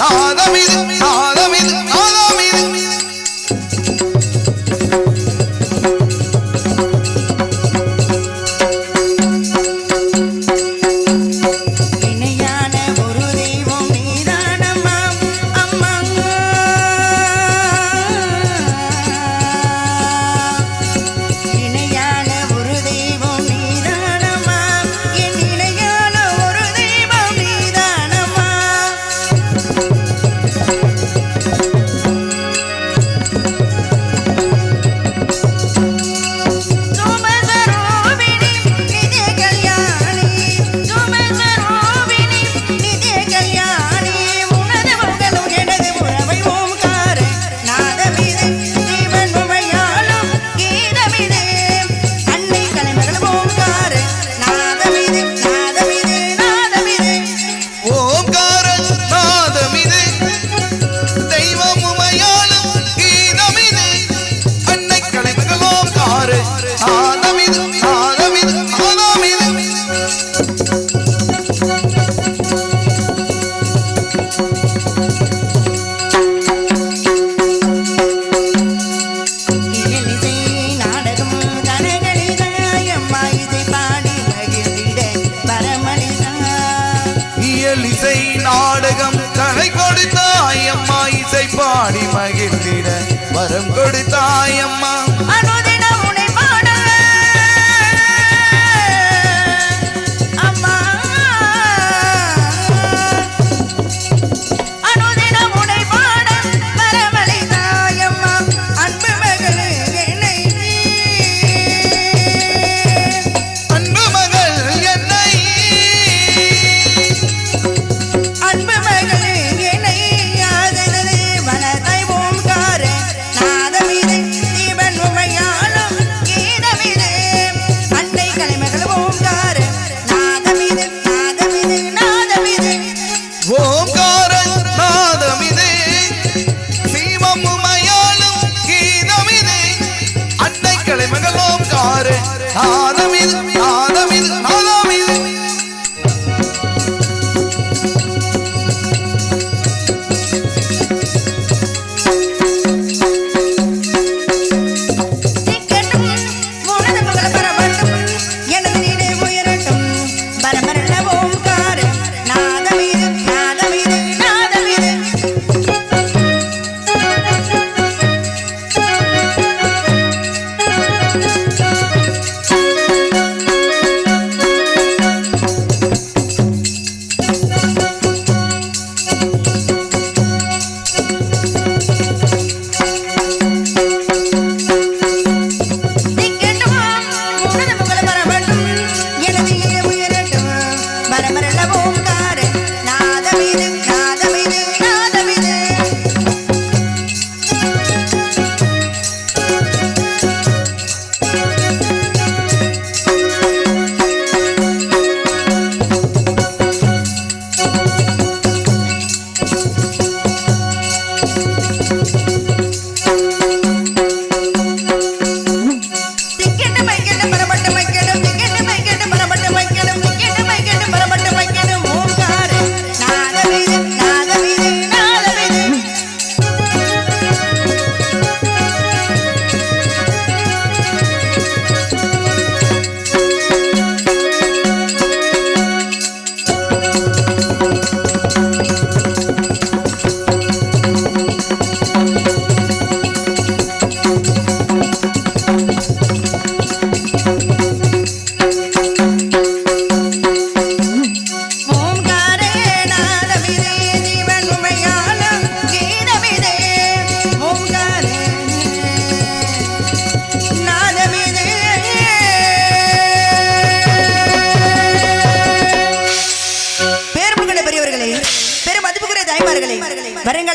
நாதமிது நாதமிது.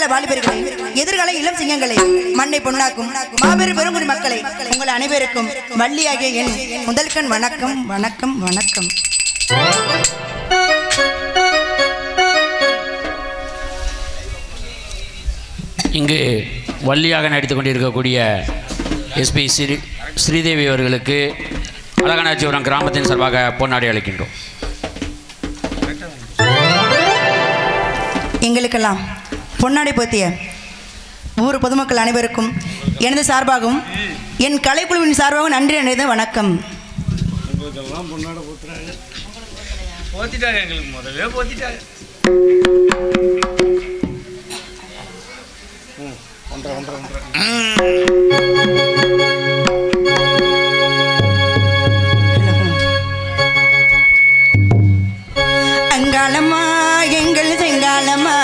எதிர்கால வாலிபர்களை எதிர்கால இளம் சிங்கங்களை மண்ணை பொன்னாக்கும் மாபெரும் பெருங்குடி மக்களை உங்கள் அனைவருக்கும் வள்ளியாகிய என் முதல்கண் வணக்கம் வணக்கம் வணக்கம். இங்கு வள்ளியாக நடித்துக் கொண்டிருக்கக்கூடிய எஸ்பி ஸ்ரீ ஸ்ரீதேவி அவர்களுக்கு அழகநாச்சிபுரம் கிராமத்தின் சார்பாக பொன்னாடை அளிக்கின்றோம். எங்களுக்கெல்லாம் பொன்னாடை போத்திய ஊர் பொதுமக்கள் அனைவருக்கும் எனது சார்பாகவும் என் கலைக்குழுவின் சார்பாகவும் நன்றி அடைந்த வணக்கம். அங்காளம்மா எங்கள் செங்காலம்மா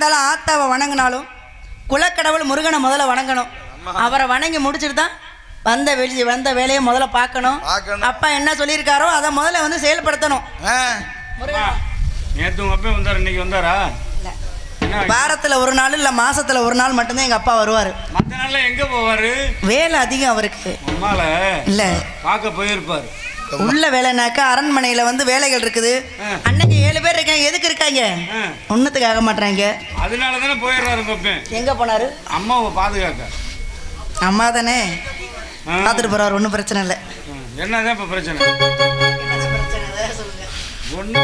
இருந்தாலும் ஆத்தாவை வணங்கினாலும் குலக்கடவுள் முருகனை முதல்ல வணங்கணும். அவரை வணங்கி முடிச்சுட்டு தான் வந்த வெளி வந்த வேலையை முதல்ல பார்க்கணும். அப்பா என்ன சொல்லியிருக்காரோ அதை முதல்ல வந்து செயல்படுத்தணும். நேற்று உங்க அப்பா வந்தார் இன்னைக்கு வந்தாரா? வாரத்துல ஒரு நாள் இல்ல மாசத்துல ஒரு நாள் மட்டும்தான் எங்க அப்பா வருவாரு. மற்ற நாள்ல எங்க போவாரு? வேலை அதிகம் அவருக்கு. இல்ல. பார்க்க போயிருப்பாரு. உள்ள வேலைனாக்கா அரண்மனையில வந்து வேலைகள் இருக்குது. அன்னைக்கு ஏழு பேர் இருக்காங்க. எதுக்கு இருக்காங்க. ஒன்னத்துக்கு ஆக மாட்டாங்க அதனால தானே போயிடுறாரு எங்க போனாரு? அம்மாவை பாதுகாக்க. அம்மா தானே. பார்த்துட்டு போறாரு. ஒன்றும் பிரச்சனை இல்லை. என்னதான் இப்ப பிரச்சனை? ஒண்ணு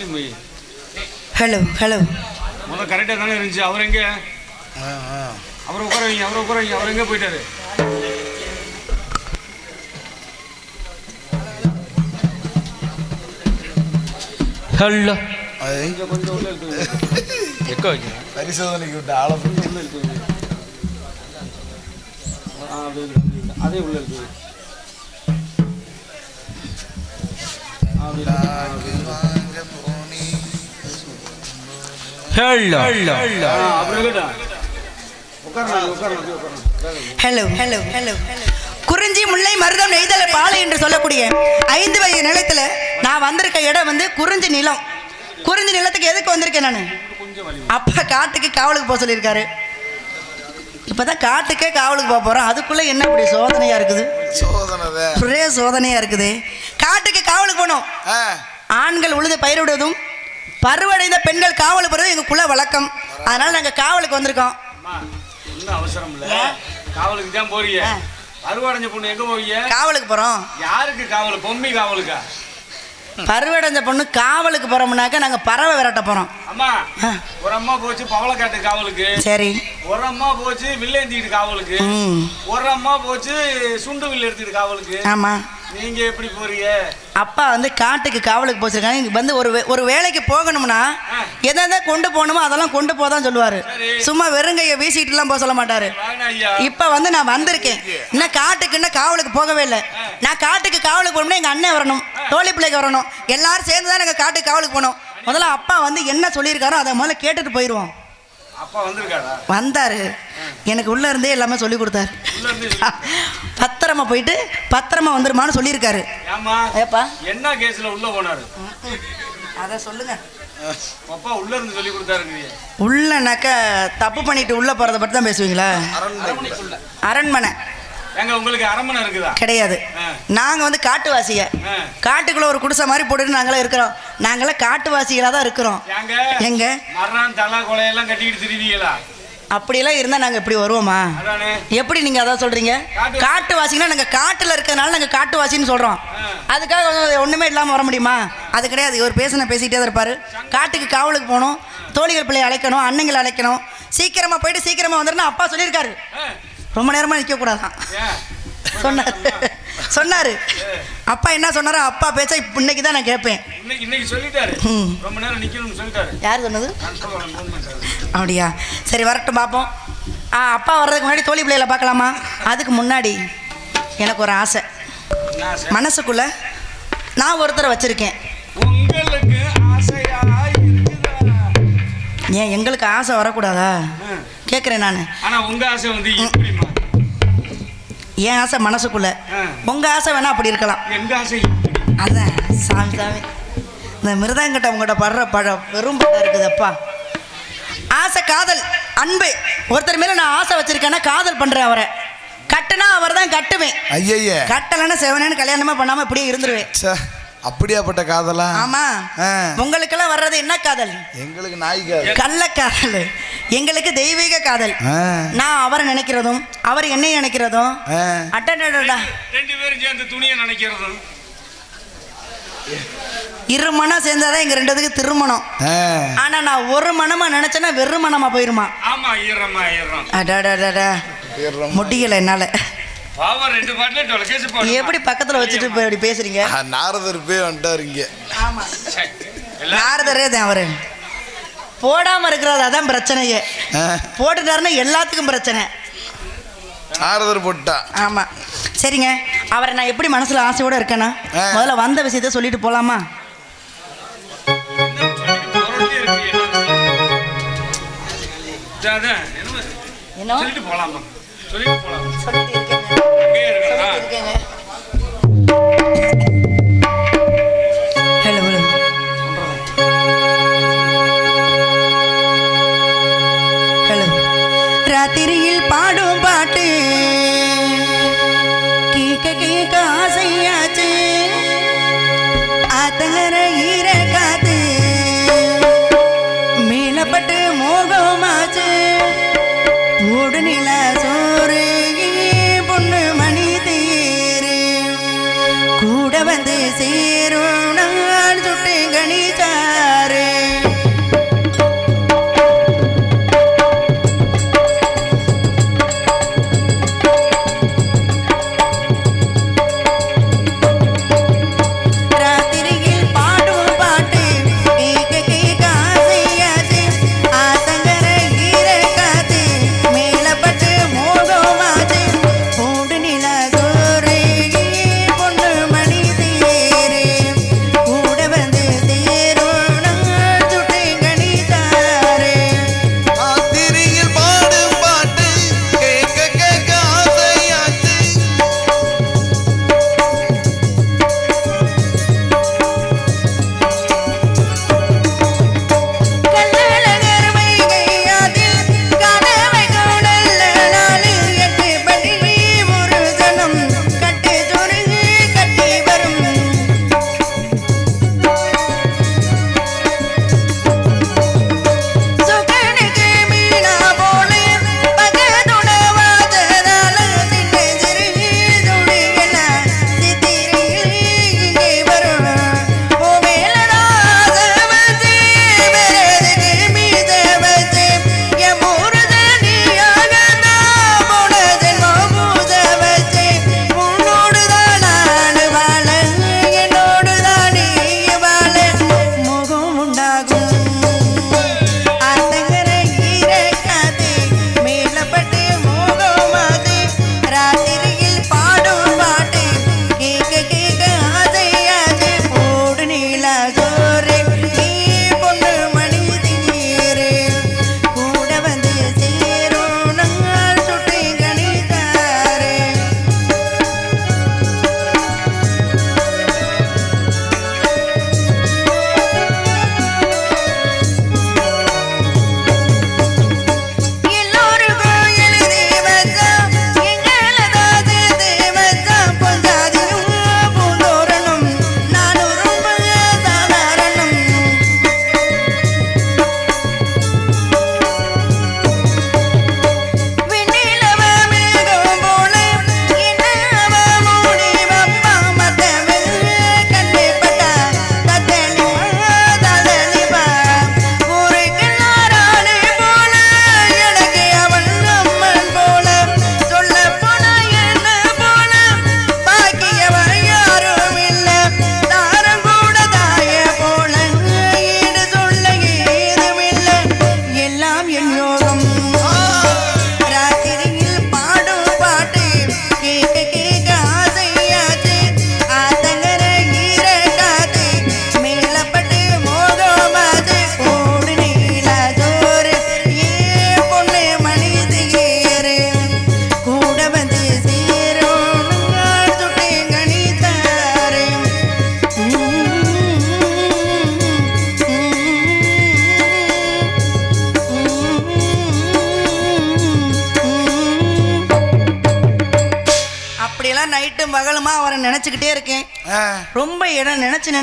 கொஞ்சம் வாலிமை ஹலோ ஹலோ முதல்ல கரெக்டாக தானே இருந்துச்சு. அவர் எங்கே? அவரை உட்கார வைங்க அவரை உட்கார வைங்க அவர் எங்கே போயிட்டாரு? ஹலோ கொஞ்சம் கொஞ்சம் உள்ள இருக்கு. எக்க வைக்கிறேன். பரிசோதனைக்கு விட்ட ஆள ஆ அப்படியே இருக்கு, அப்படியே இருக்கு. அதே உள்ள இருக்கு. ஹலோ ஹலோ ஹலோ ஹலோ குறிஞ்சி முல்லை மருதம் நெய்தல பாலை என்று சொல்லக்கூடிய ஐந்து வகை நிலத்துல நான் வந்திருக்க இடம் வந்து குறிஞ்சி நிலம். குறிஞ்சி நிலத்துக்கு எதுக்கு வந்திருக்கேன் நான்? அப்பா காட்டுக்கு காவலுக்கு போக சொல்லியிருக்காரு. இப்பதான் காட்டுக்கே காவலுக்கு போக போறோம். அதுக்குள்ள என்ன இப்படி சோதனையா இருக்குது? சோதனை ஒரே சோதனையா இருக்குது. காட்டுக்கு காவலுக்கு போனோம் ஆ. ஆண்கள் உழுது பயிரிடுவதும் பருவடைந்த பெண்கள் காவலுக்கு போறதும் எங்களுக்குள்ள வழக்கம். அதனால நாங்க காவலுக்கு வந்திருக்கோம். அவசரம் இல்லை. காவலுக்கு தான் போறீங்க. அறுவாடைஞ்ச பொண்ணு எங்கே போவீங்க? காவலுக்கு போறோம். யாருக்கு காவல்? பொம்மி காவலுக்கா? பருவடைஞ்ச பொண்ணு காவலுக்கு போறோம்னாக்க நாங்க பறவை விரட்ட போறோம். அம்மா ஆ. ஒரு அம்மா போச்சு பவளக்காட்டு காவலுக்கு. சரி. ஒரு அம்மா போச்சு வில்லேந்திக்கிட்டு காவலுக்கு. ஒரு அம்மா போச்சு சுண்டு வில் எடுத்துக்கிட்டு காவலுக்கு. ஆமா. நீங்க எப்படி போறீங்க? அப்பா வந்து காட்டுக்கு காவலுக்கு போச்சிருக்காங்க. இங்க வந்து ஒரு ஒரு வேலைக்கு போகணும்னா எதை கொண்டு போகணுமோ அதெல்லாம் கொண்டு போதான் சொல்லுவாரு. சும்மா வெறுங்கைய வீசிட்டுலாம் போக சொல்ல மாட்டாரு. இப்ப வந்து நான் வந்திருக்கேன். இன்னும் காட்டுக்கு இன்னும் காவலுக்கு போகவே இல்லை. நான் காட்டுக்கு காவலுக்கு போகணும்னா எங்க அண்ணன் வரணும். தோழி பிள்ளைக்கு வரணும். எல்லாரும் சேர்ந்து தான் நாங்க காட்டுக்கு காவலுக்கு போகணும் முதல்ல அப்பா வந்து என்ன சொல்லியிருக்காரோ அதை முதல்ல கேட்டுட்டு போயிடுவோம் வந்தாரு. எனக்கு உள்ள இருந்தே எல்லாமே சொல்லி கொடுத்தாரு. பத்திரமா போயிட்டு பத்திரமா வந்துருமான்னு சொல்லியிருக்காரு. ஏப்பா? என்ன கேஸ்ல உள்ள போனாரு? அதை சொல்லுங்க. அப்பா உள்ள இருந்து சொல்லி கொடுத்தாருங்க உள்ளனாக்கா தப்பு பண்ணிட்டு உள்ள போறத பத்தி தான் பேசுவீங்களா அரண்மனை. எங்க உங்களுக்கு அரண்மனை இருக்குதா? கிடையாது. ஆ. நாங்க வந்து காட்டுவாசிக ஆ. காட்டுக்குள்ள ஒரு குடிசை மாதிரி போட்டுட்டு நாங்களே இருக்கிறோம். நாங்களாம் காட்டுவாசிகளாக தான் இருக்கிறோம். எங்க? மரணம் தலா கொலையெல்லாம் கட்டிக்கிட்டு திரிவீங்களா அப்படியெல்லாம் இருந்தா நாங்க இப்படி வருவோமா? எப்படி நீங்க அதான் சொல்றீங்க? காட்டு- காட்டுவாசிங்கன்னா நாங்க காட்டுல இருக்கிறதுனால நாங்க காட்டுவாசின்னு சொல்றோம். அதுக்காக வந்து ஒண்ணுமே இல்லாம வர முடியுமா? அது கிடையாது. இவர் பேசின பேசிக்கிட்டே தான் இருப்பாரு. காட்டுக்கு காவலுக்கு போகணும். தோழிகள் பிள்ளை அழைக்கணும். அன்னைங்களை அழைக்கணும். சீக்கிரமா போயிட்டு சீக்கிரமா வந்துடணும் அப்பா சொல்லியிருக்காரு. ரொம்ப நேரமா நிக்க கூடாதான் ஏன் சொன்னாரு. சொன்னாரு அப்பா என்ன சொன்னாரோ அப்பா பேச்ச இன்னைக்கு தான் நான் கேட்பேன் இன்னைக்கு இன்னைக்கு சொல்லிட்டாரு. ம். ரொம்ப நேரம் நிக்கணும்னு சொல்லிட்டாரு. யார் சொன்னது. அப்படியா. சரி வரட்டும் பார்ப்போம். ஆ அப்பா வர்றதுக்கு முன்னாடி தோழி பிள்ளைகளை பார்க்கலாமா? அதுக்கு முன்னாடி எனக்கு ஒரு ஆசை? மனசுக்குள்ள நான் ஒருத்தரை வச்சிருக்கேன். ஏன் எங்களுக்கு ஆசை வரக்கூடாதா. கேட்குறேன் நான். ஆனா உங்க ஆசை வந்து எப்படிமா என் ஆசை மனசுக்குள்ள. ஆ. உங்க ஆசை வேணா அப்படி இருக்கலாம். எங்க ஆசை? அதான் சாமி சாமி. இந்த மிருதங்கிட்ட உங்கள்கிட்ட படுற பழ வெறும் இருக்குதப்பா. ஆசை காதல் அன்பு. ஒருத்தர் மேல நான் ஆசை வச்சிருக்கேன்னா காதல் பண்றேன் அவரை. கட்டுனா அவர் தான் கட்டுவேன். ஐயய்ய கட்டலைன்னா செவனேன்னு கல்யாணமே பண்ணாம இப்படியே இருந்துருவேன். அப்படியாப்பட்ட காதலா? ஆமா. ஆ. உங்களுக்கெல்லாம் வர்றது என்ன காதல்? எங்களுக்கு நாய் காதல். கள்ள காதல் எங்களுக்கு தெய்வீக காதல். நான் அவரை நினைக்கிறதும் அவர் என்னை நினைக்கிறதும். ஆ. அட்டடடா ரெண்டு பேரும் சேர்ந்து துணியை நினைக்கிறதும். இரு மனம் சேர்ந்தாதான் எங்க ரெண்டுத்துக்கு திருமணம். ஆனா நான் ஒரு மனமா நினைச்சேன்னா வெறும் மனமா போயிருமா? ஆமா ஈரமா ஈரம். அடாடாடாடா. முடியல என்னால. எப்படி பக்கத்துல வச்சுட்டு இப்ப இப்படி பேசுறீங்க? நாரதர் போய் வந்துட்டாரு இங்க. ஆமா. நாரதரே தான் அவரு. போடாம இருக்கிறது அதான் பிரச்சனையே. போட்டுட்டாருன்னா எல்லாத்துக்கும் பிரச்சனை. நாரதர் போட்டா ஆமா. சரிங்க. அவரை நான் எப்படி மனசுல ஆசையோட இருக்கேன்னா. முதல்ல வந்த விஷயத்த சொல்லிட்டு போலாமா? என்ன? சொல்லிட்டு போலாமா? சொல்லிட்டு போலாம்? சொல்லிட்டு இருக்கேங்க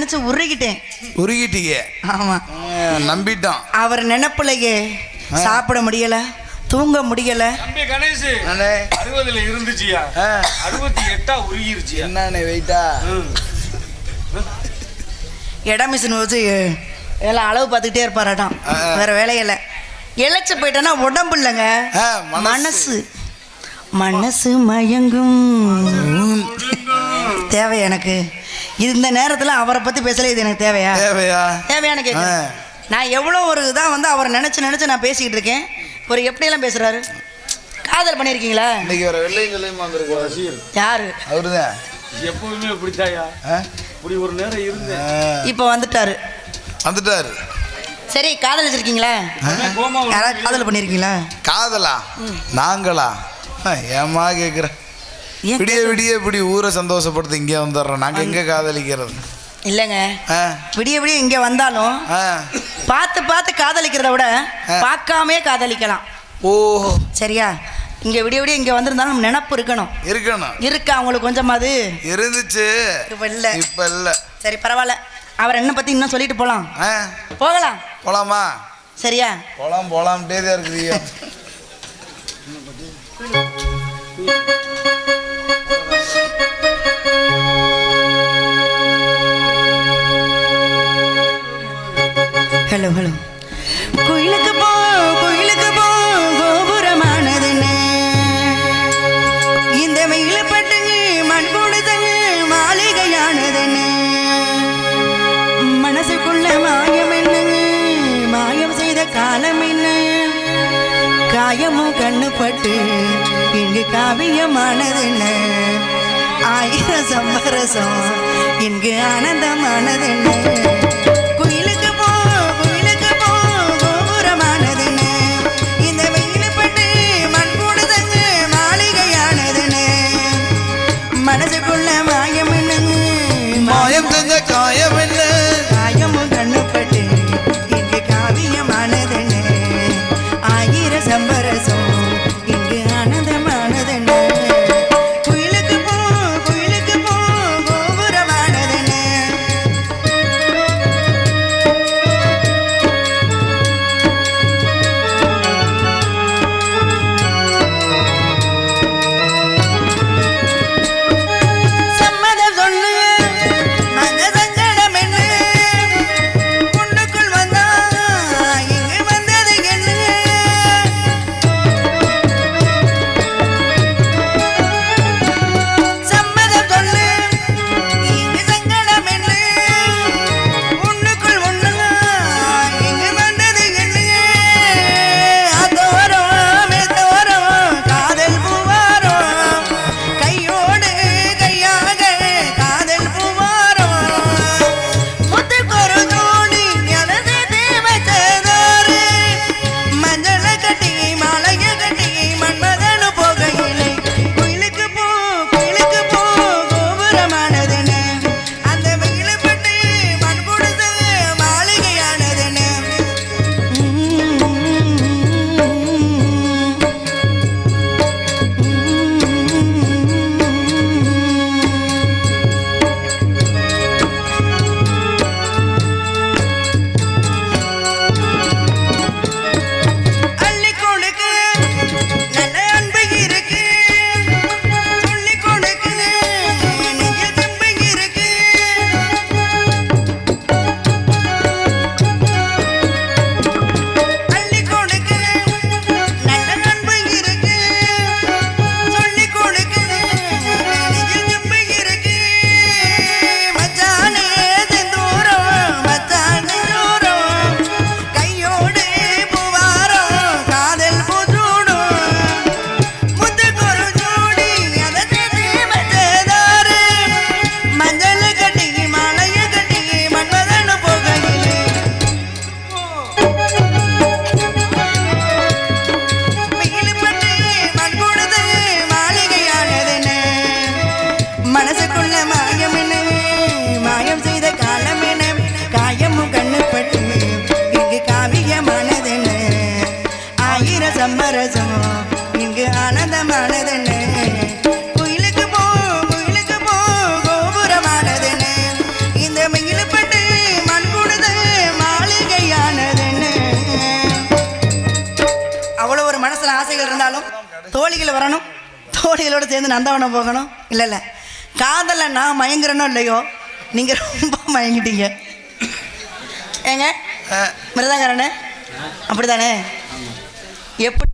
நினைச்சு உருகிட்டேன். உருகிட்டீங்க. ஆமா. நம்பிட்டோம். அவர் நினைப்பிலையே சாப்பிட முடியல தூங்க முடியல. தம்பி கணேஷ் அறுபதுல இருந்துச்சியா? அறுபத்தி எட்டா உருகிருச்சு என்னன்னு வெயிட்டா இட மிஷின் வச்சு எல்லாம் அளவு பார்த்துக்கிட்டே இருப்பாராட்டாம். வேற வேலையில இழைச்சு போயிட்டேன்னா உடம்பு இல்லைங்க. மனசு. மனசு. மயங்கும். தேவை எனக்கு. இந்த நேரத்தில் அவரை பற்றி பேசல இது எனக்கு தேவையா? தேவையா? தேவையான கேட்குறேன் நான் எவ்வளோ ஒரு இதாக வந்து அவரை நினச்சி நினச்சி நான் பேசிக்கிட்டு இருக்கேன். ஒரு எப்படியெல்லாம் பேசுகிறாரு காதல் பண்ணியிருக்கீங்களா இன்னைக்கு வர வெள்ளையும் வந்திருக்கோம் ரசிகர். யாரு? அவருதான் எப்பவுமே பிடிச்சாயா இப்படி ஒரு நேரம் இருந்தேன். இப்போ வந்துட்டாரு. வந்துட்டாரு. சரி காதலிச்சிருக்கீங்களா? யாராவது காதல் பண்ணியிருக்கீங்களா காதலா? நாங்களா? ஏமா கேட்குறேன் விடிய விடிய இப்படி ஊரை சந்தோஷப்படுத்தி இங்கே வந்துடுறோம். நாங்கள் எங்கே காதலிக்கிறது? இல்லைங்க. விடிய விடிய இங்கே வந்தாலும் பார்த்து பார்த்து காதலிக்கிறத விட பார்க்காமே காதலிக்கலாம். ஓ சரியா? இங்கே விடிய விடிய இங்கே வந்திருந்தாலும் நினப்பு இருக்கணும். இருக்கணும். இருக்கா அவங்களுக்கு கொஞ்சமாவது இருந்துச்சு. இப்போ இல்லை. இப்போ இல்லை. சரி பரவாயில்ல. அவர் என்ன பற்றி இன்னும் சொல்லிட்டு போகலாம்? போகலாம். போகலாமா சரியா? போகலாம் போகலாம்ட்டே தான் இருக்குது ஹலோ ஹலோ. கோயிலுக்கு போ கோயிலுக்கு போ கோபுரமானதுன்னு. இந்த வெயில பட்டு மண் கொடுத்தங்க மாளிகையானதுன்னு. மனசுக்குள்ள மாயம் என்னங்க மாயம் செய்த காலம் என்ன? காயமும் கண்ணு பட்டு இங்கு காவியமானதுன்னு. ஆயிரம் சம்பரசம் இங்கு ஆனந்தமானதுன்னு. மனதுக்குள்ள காதலில் நான் மயங்குறேனோ இல்லையோ நீங்கள் ரொம்ப மயங்கிட்டீங்க. ஏங்க? ஆ, மிருதங்கரனே? அப்படிதானே எப்படி